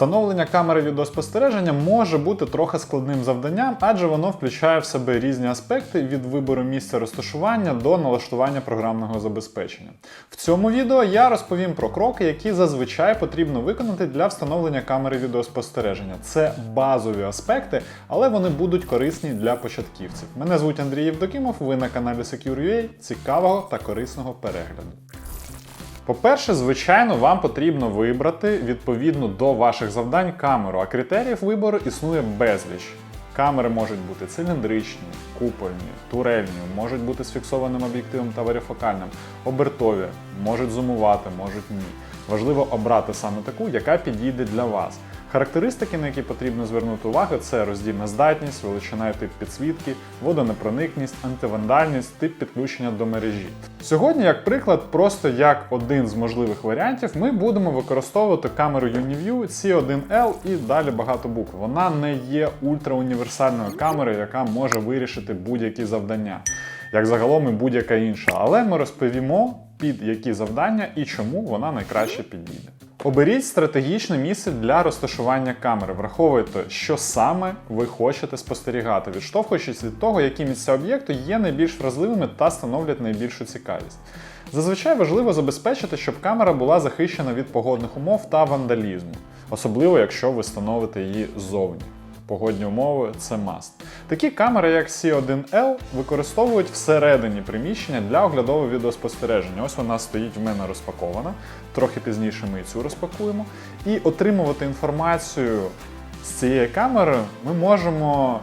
Встановлення камери відеоспостереження може бути трохи складним завданням, адже воно включає в себе різні аспекти від вибору місця розташування до налаштування програмного забезпечення. В цьому відео я розповім про кроки, які зазвичай потрібно виконати для встановлення камери відеоспостереження. Це базові аспекти, але вони будуть корисні для початківців. Мене звуть Андрій Євдокімов, ви на каналі Secure.ua. Цікавого та корисного перегляду. По-перше, звичайно, вам потрібно вибрати відповідно до ваших завдань камеру, а критеріїв вибору існує безліч. Камери можуть бути циліндричні, купольні, турельні, можуть бути з фіксованим об'єктивом та варіфокальним, обертові, можуть зумувати, можуть ні. Важливо обрати саме таку, яка підійде для вас. Характеристики, на які потрібно звернути увагу, це роздільна здатність, величина і тип підсвітки, водонепроникність, антивандальність, тип підключення до мережі. Сьогодні, як приклад, просто як один з можливих варіантів, ми будемо використовувати камеру UniView C1L і далі багато букв. Вона не є ультрауніверсальною камерою, яка може вирішити будь-які завдання, як загалом і будь-яка інша. Але ми розповімо під які завдання і чому вона найкраще підійде. Оберіть стратегічне місце для розташування камери. Враховуйте, що саме ви хочете спостерігати, відштовхуючись від того, які місця об'єкту є найбільш вразливими та становлять найбільшу цікавість. Зазвичай важливо забезпечити, щоб камера була захищена від погодних умов та вандалізму, особливо якщо ви становите її ззовні. Погодні умови це маст. Такі камери, як C1L, використовують всередині приміщення для оглядового відеоспостереження. Ось вона стоїть в мене розпакована. Трохи пізніше ми і цю розпакуємо. І отримувати інформацію з цієї камери ми можемо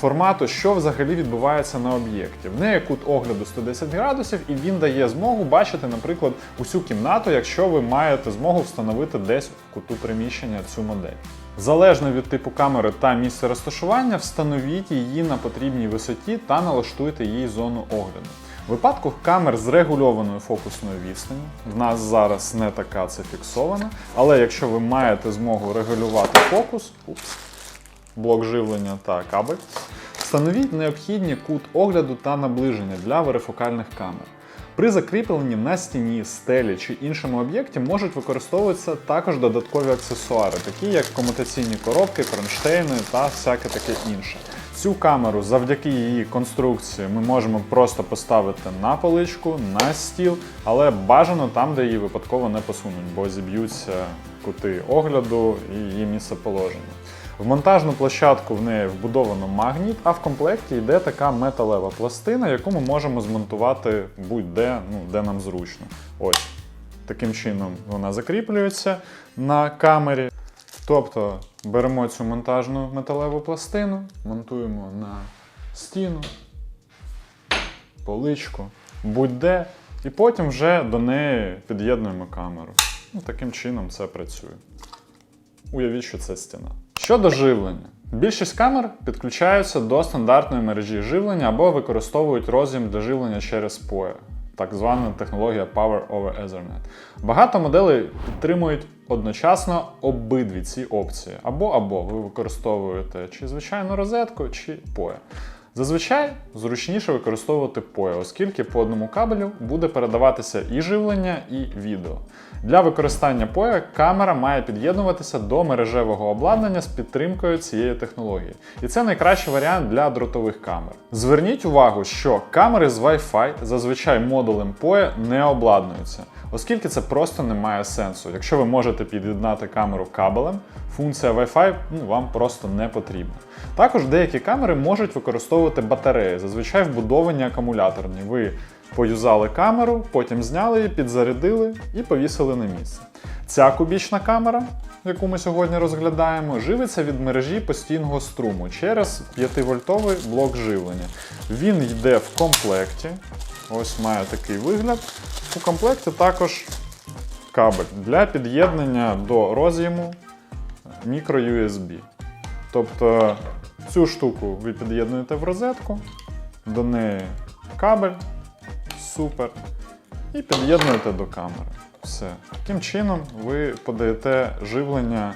формату, що взагалі відбувається на об'єкті. В неї кут огляду 110 градусів, і він дає змогу бачити, наприклад, усю кімнату, якщо ви маєте змогу встановити десь в куту приміщення цю модель. Залежно від типу камери та місця розташування, встановіть її на потрібній висоті та налаштуйте її зону огляду. В випадку камер з регульованою фокусною відстанню, в нас зараз не така це фіксована, але якщо ви маєте змогу регулювати фокус, упс, блок живлення та кабель, встановіть необхідні кут огляду та наближення для варифокальних камер. При закріпленні на стіні, стелі чи іншому об'єкті можуть використовуватися також додаткові аксесуари, такі як комутаційні коробки, кронштейни та всяке таке інше. Цю камеру завдяки її конструкції ми можемо просто поставити на поличку, на стіл, але бажано там, де її випадково не посунуть, бо зіб'ються кути огляду і її місцеположення. В монтажну площадку в неї вбудовано магніт, а в комплекті йде така металева пластина, яку ми можемо змонтувати будь-де, ну, де нам зручно. Ось. Таким чином вона закріплюється на камері. Тобто беремо цю монтажну металеву пластину, монтуємо на стіну, поличку, будь-де, і потім вже до неї під'єднуємо камеру. Ну, таким чином це працює. Уявіть, що це стіна. Щодо живлення. Більшість камер підключаються до стандартної мережі живлення або використовують роз'єм для живлення через PoE, так звана технологія Power over Ethernet. Багато моделей підтримують одночасно обидві ці опції. Або або ви використовуєте чи звичайну розетку, чи PoE. Зазвичай зручніше використовувати PoE, оскільки по одному кабелю буде передаватися і живлення, і відео. Для використання PoE камера має під'єднуватися до мережевого обладнання з підтримкою цієї технології. І це найкращий варіант для дротових камер. Зверніть увагу, що камери з Wi-Fi зазвичай модулем PoE не обладнуються. Оскільки це просто не має сенсу. Якщо ви можете під'єднати камеру кабелем, функція Wi-Fi ну, вам просто не потрібна. Також деякі камери можуть використовувати батареї, зазвичай вбудовані акумуляторні. Ви поюзали камеру, потім зняли її, підзарядили і повісили на місце. Ця кубічна камера, яку ми сьогодні розглядаємо, живиться від мережі постійного струму через 5-вольтовий блок живлення. Він йде в комплекті. Ось має такий вигляд. У комплекті також кабель для під'єднання до роз'єму microUSB. Тобто цю штуку ви під'єднуєте в розетку, до неї кабель, супер, і під'єднуєте до камери. Все. Таким чином ви подаєте живлення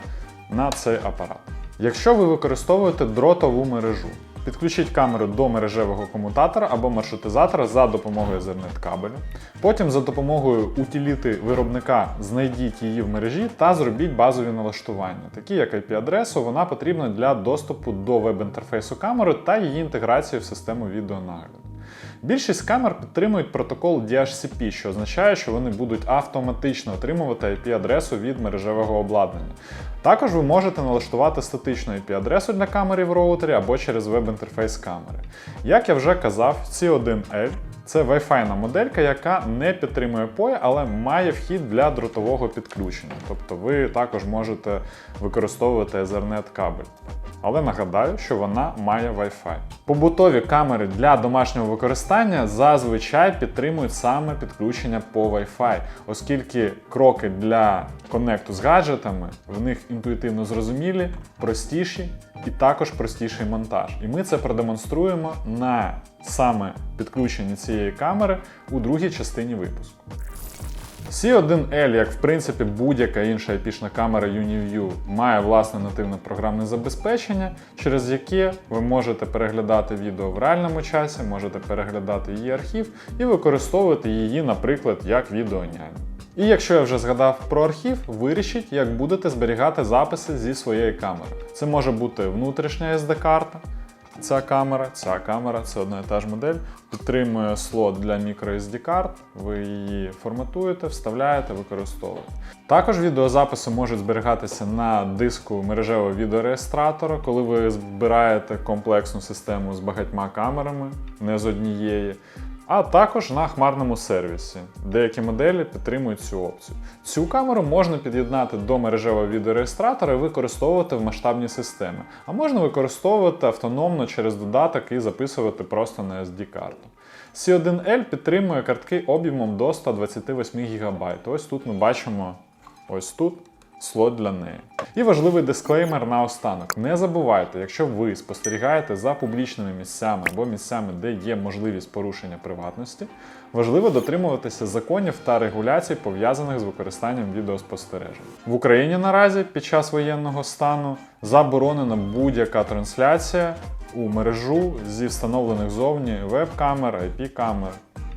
на цей апарат. Якщо ви використовуєте дротову мережу, Підключіть камеру до мережевого комутатора або маршрутизатора за допомогою Ethernet кабелю. Потім за допомогою утиліти виробника знайдіть її в мережі та зробіть базові налаштування, такі як IP-адресу, вона потрібна для доступу до веб-інтерфейсу камери та її інтеграції в систему відеонагляду. Більшість камер підтримують протокол DHCP, що означає, що вони будуть автоматично отримувати IP-адресу від мережевого обладнання. Також ви можете налаштувати статичну IP-адресу для камери в роутері або через веб-інтерфейс камери. Як я вже казав, C1L це Wi-Fi моделька, яка не підтримує POE, але має вхід для дротового підключення. Тобто ви також можете використовувати Ethernet кабель. Але нагадаю, що вона має Wi-Fi. Побутові камери для домашнього використання зазвичай підтримують саме підключення по Wi-Fi, оскільки кроки для коннекту з гаджетами в них інтуїтивно зрозумілі, простіші і також простіший монтаж. І ми це продемонструємо на саме підключенні цієї камери у другій частині випуску. C1L, як в принципі будь-яка інша IP-шна камера UniView, має власне нативне програмне забезпечення, через яке ви можете переглядати відео в реальному часі, можете переглядати її архів і використовувати її, наприклад, як відеонянь. І якщо я вже згадав про архів, вирішіть, як будете зберігати записи зі своєї камери. Це може бути внутрішня SD-карта. Ця камера, ця камера це одна і та ж модель. Підтримує слот для microSD карт. Ви її форматуєте, вставляєте, використовуєте. Також відеозаписи можуть зберігатися на диску мережевого відеореєстратора, коли ви збираєте комплексну систему з багатьма камерами, не з однієї. А також на хмарному сервісі. Деякі моделі підтримують цю опцію. Цю камеру можна під'єднати до мережевого відеореєстратора і використовувати в масштабній системі. А можна використовувати автономно через додаток і записувати просто на SD-карту. C1L підтримує картки об'ємом до 128 ГБ. Ось тут ми бачимо ось тут слот для неї. І важливий дисклеймер на останок. Не забувайте, якщо ви спостерігаєте за публічними місцями або місцями, де є можливість порушення приватності, важливо дотримуватися законів та регуляцій, пов'язаних з використанням відеоспостережень. В Україні наразі під час воєнного стану заборонена будь-яка трансляція у мережу зі встановлених зовні веб-камер, IP-камер.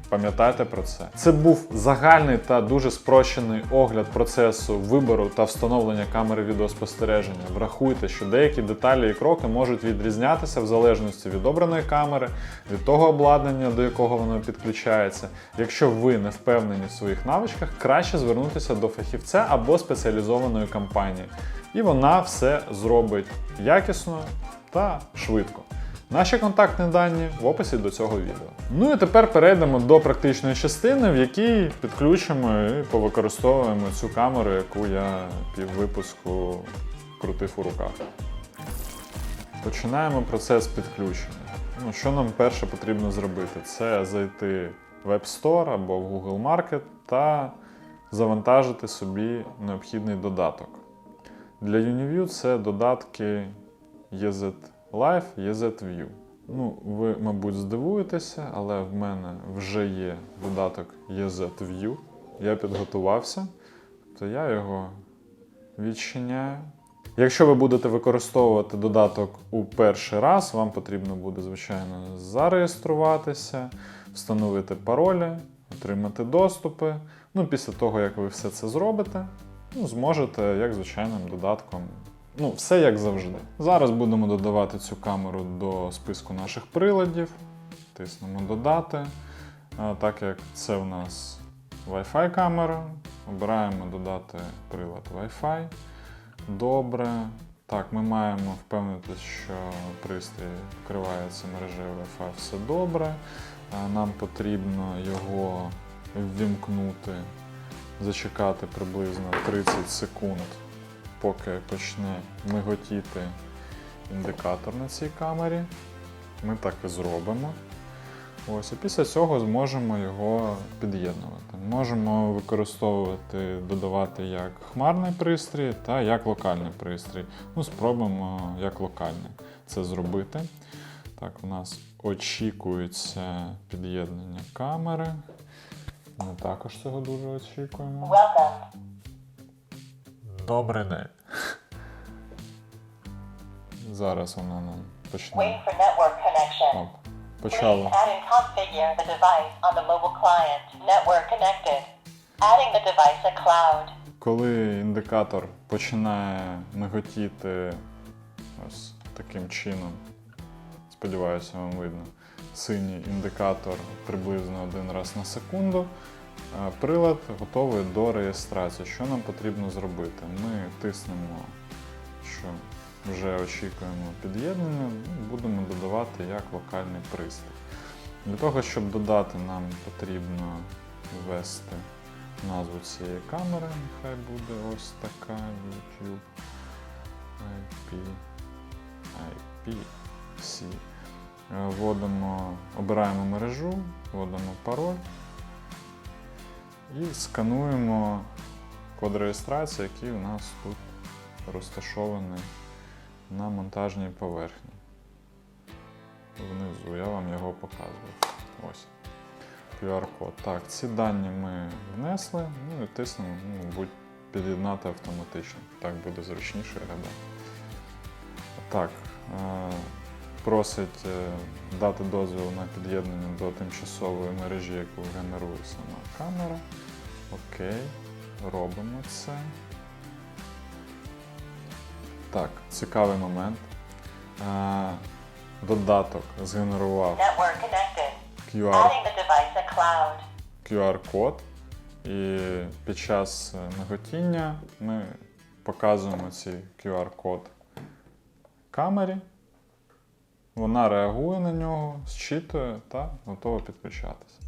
Пам'ятайте про це. Це був загальний та дуже спрощений огляд процесу вибору та встановлення камери відеоспостереження. Врахуйте, що деякі деталі і кроки можуть відрізнятися в залежності від обраної камери, від того обладнання, до якого воно підключається. Якщо ви не впевнені в своїх навичках, краще звернутися до фахівця або спеціалізованої компанії. І вона все зробить якісно та швидко. Наші контактні дані в описі до цього відео. Ну і тепер перейдемо до практичної частини, в якій підключимо і повикористовуємо цю камеру, яку я піввипуску крутив у руках. Починаємо процес підключення. Ну, що нам перше потрібно зробити? Це зайти в App Store або в Google Market та завантажити собі необхідний додаток. Для UniView це додатки EZ Live, EZ-View. Ну, ви, мабуть, здивуєтеся, але в мене вже є додаток EZ-View. Я підготувався, то я його відчиняю. Якщо ви будете використовувати додаток у перший раз, вам потрібно буде, звичайно, зареєструватися, встановити паролі, отримати доступи. Ну, після того, як ви все це зробите, ну, зможете, як звичайним додатком, Ну, все як завжди. Зараз будемо додавати цю камеру до списку наших приладів. Тиснемо додати. Так як це в нас Wi-Fi камера, обираємо додати прилад Wi-Fi. Добре. Так, ми маємо впевнитися, що пристрій вкривається мережею Wi-Fi все добре. Нам потрібно його ввімкнути, зачекати приблизно 30 секунд поки почне миготіти індикатор на цій камері. Ми так і зробимо. Ось, І після цього зможемо його під'єднувати. Можемо використовувати, додавати як хмарний пристрій та як локальний пристрій. Ну, Спробуємо як локальний це зробити. Так, у нас очікується під'єднання камери. Ми також цього дуже очікуємо. Добрий. Зараз вона нам почнемо. Wait for network connection. Оп, почало. add configure the device on the mobile client. Network connected. Adding the device a cloud. Коли індикатор починає миготіти ось таким чином, сподіваюся, вам видно, синій індикатор приблизно один раз на секунду, прилад готовий до реєстрації. Що нам потрібно зробити? Ми тиснемо, що вже очікуємо під'єднання, ну, будемо додавати як локальний пристрій. Для того, щоб додати, нам потрібно ввести назву цієї камери, нехай буде ось така YouTube IP IPC. Вводимо, обираємо мережу, вводимо пароль і скануємо код реєстрації, який у нас тут розташований на монтажній поверхні. Внизу я вам його показую. Ось. QR-код. Так, ці дані ми внесли, ну і тиснемо, ну, мабуть, під'єднати автоматично. Так буде зручніше, я гадаю. Так, е, просить е, дати дозвіл на під'єднання до тимчасової мережі, яку генерує сама камера. Окей, робимо це. Так, цікавий момент. Е, додаток згенерував QR. QR-код, і під час е, миготіння ми показуємо цей QR-код камері. Вона реагує на нього, зчитує та готова підключатися.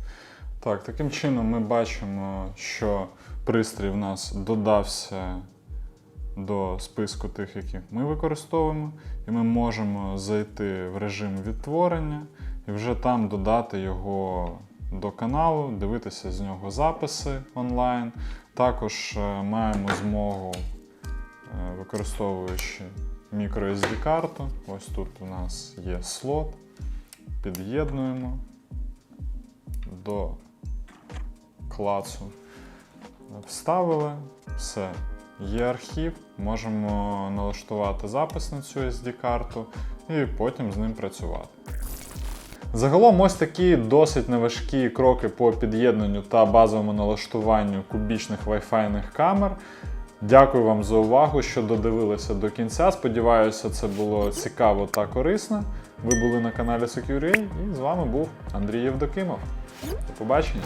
Так, таким чином ми бачимо, що пристрій в нас додався до списку тих, які ми використовуємо, і ми можемо зайти в режим відтворення і вже там додати його до каналу, дивитися з нього записи онлайн. Також е, маємо змогу, е, використовуючи microSD карту. Ось тут у нас є слот. Під'єднуємо до клацу. Вставили, все. Є архів, можемо налаштувати запис на цю SD-карту і потім з ним працювати. Загалом ось такі досить неважкі кроки по під'єднанню та базовому налаштуванню кубічних Wi-Fi камер. Дякую вам за увагу, що додивилися до кінця. Сподіваюся, це було цікаво та корисно. Ви були на каналі Secure і з вами був Андрій Євдокимов. До побачення!